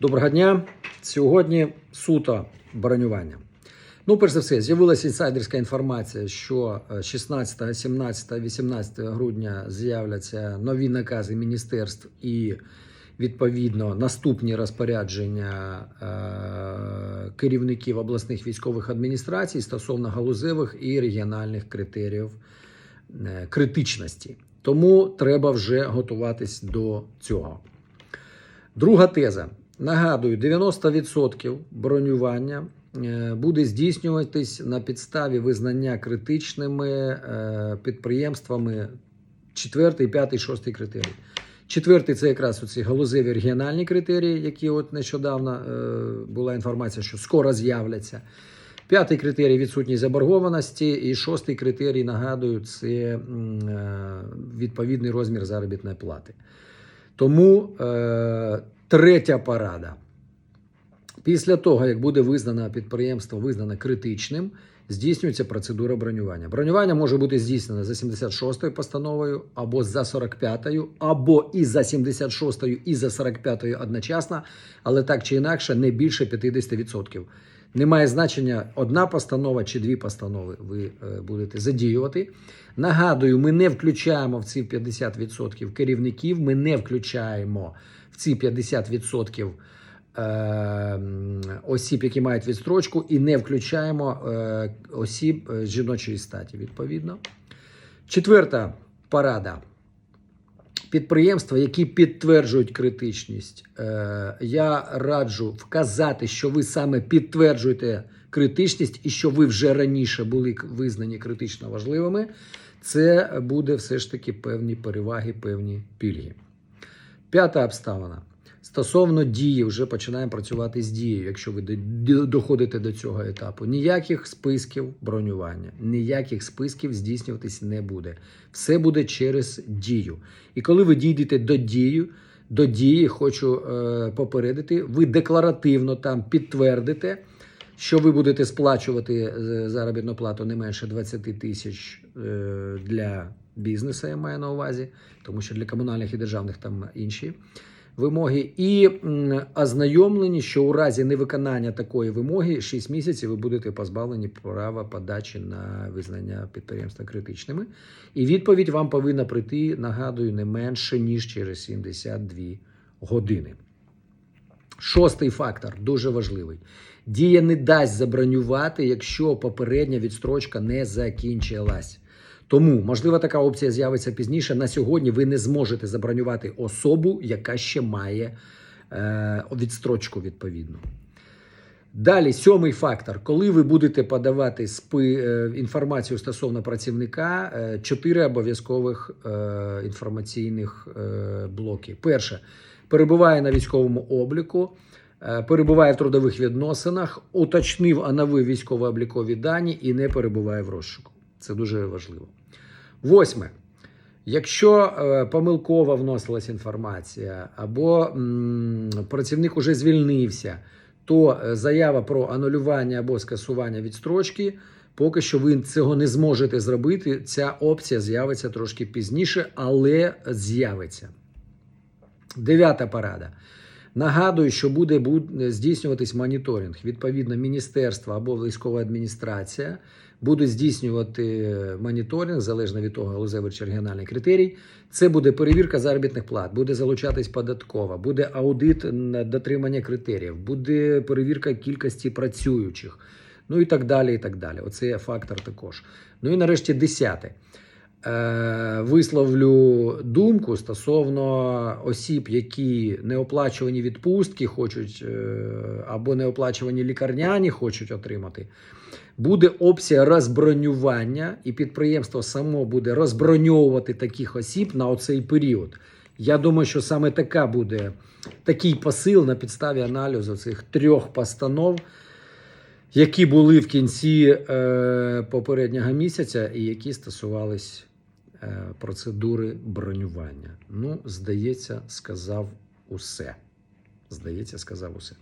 Доброго дня. Сьогодні суто бронювання. Ну, перш за все, з'явилася інсайдерська інформація, що е, 16, 17, 18 грудня з'являться нові накази міністерств і відповідно наступні розпорядження е, керівників обласних військових адміністрацій стосовно галузевих і регіональних критеріїв е, критичності. Тому треба вже готуватись до цього. Друга теза. Нагадую, 90% бронювання е, буде здійснюватись на підставі визнання критичними е, підприємствами 4, 5, 6 критерій. Четвертий це якраз оці галузеві регіональні критерії, які от нещодавно е, була інформація, що скоро з'являться. П'ятий критерій відсутність заборгованості, і шостий критерій, нагадую, це відповідний розмір заробітної плати. Тому третя порада. Після того, як буде визнано підприємство визнано критичним, здійснюється процедура бронювання. Бронювання може бути здійснено за 76 постановою, або за 45, або і за 76, і за 45 одночасно, але так чи інакше не більше 50%. Немає значення одна постанова чи дві постанови ви е, будете задіювати. Нагадую, ми не включаємо в ці 50% керівників, ми не включаємо в ці 50% е, осіб, які мають відстрочку, і не включаємо е, осіб жіночої статі, відповідно. Четверта порада. Підприємства, які підтверджують критичність, е, я раджу вказати, що ви саме підтверджуєте критичність і що ви вже раніше були визнані критично важливими. Це буде все ж таки певні переваги, певні пільги. П'ята обставина. Стосовно дії, вже починаємо працювати з дією, якщо ви доходите до цього етапу. Ніяких списків бронювання, ніяких списків здійснюватись не буде. Все буде через дію. І коли ви дійдете до дії, до дії, хочу е, попередити, ви декларативно там підтвердите, що ви будете сплачувати е, заробітну плату не менше 20 тисяч е, для бізнесу, я маю на увазі, тому що для комунальних і державних там інші вимоги. І ознайомлені, що у разі невиконання такої вимоги 6 місяців ви будете позбавлені права подачі на визнання підприємства критичними. І відповідь вам повинна прийти, нагадую, не менше ніж через 72 години. Шостий фактор дуже важливий. Дія не дасть забронювати, якщо попередня відстрочка не закінчилась. Тому, можливо, така опція з'явиться пізніше. На сьогодні ви не зможете забронювати особу, яка ще має е, відстрочку відповідну. Далі, сьомий фактор. Коли ви будете подавати спи, е, інформацію стосовно працівника, е, чотири обов'язкових е, інформаційних е, блоки. Перше, перебуває на військовому обліку, е, перебуває в трудових відносинах, уточнив оновив військово-облікові дані і не перебуває в розшуку. Це дуже важливо. Восьме. Якщо е, помилково вносилась інформація, або працівник уже звільнився, то е, заява про анулювання або скасування відстрочки, поки що ви цього не зможете зробити. Ця опція з'явиться трошки пізніше, але з'явиться. Дев'ята порада. Нагадую, що буде здійснюватись моніторинг. Відповідно, міністерство або військова адміністрація будуть здійснювати моніторинг залежно від того, галузевий чи регіональний критерій. Це буде перевірка заробітних плат, буде залучатись податкова, буде аудит на дотримання критеріїв, буде перевірка кількості працюючих. Ну і так далі. і так далі. Оце є фактор також. Ну і нарешті десяте. Е, Висловлю думку стосовно осіб, які неоплачувані відпустки хочуть е, або неоплачувані лікарняні хочуть отримати. Буде опція розбронювання, і підприємство само буде розброньовувати таких осіб на оцей період. Я думаю, що саме така буде такий посил на підставі аналізу цих трьох постанов, які були в кінці е, попереднього місяця, і які стосувались процедури бронювання. Ну, здається, сказав усе. Здається, сказав усе.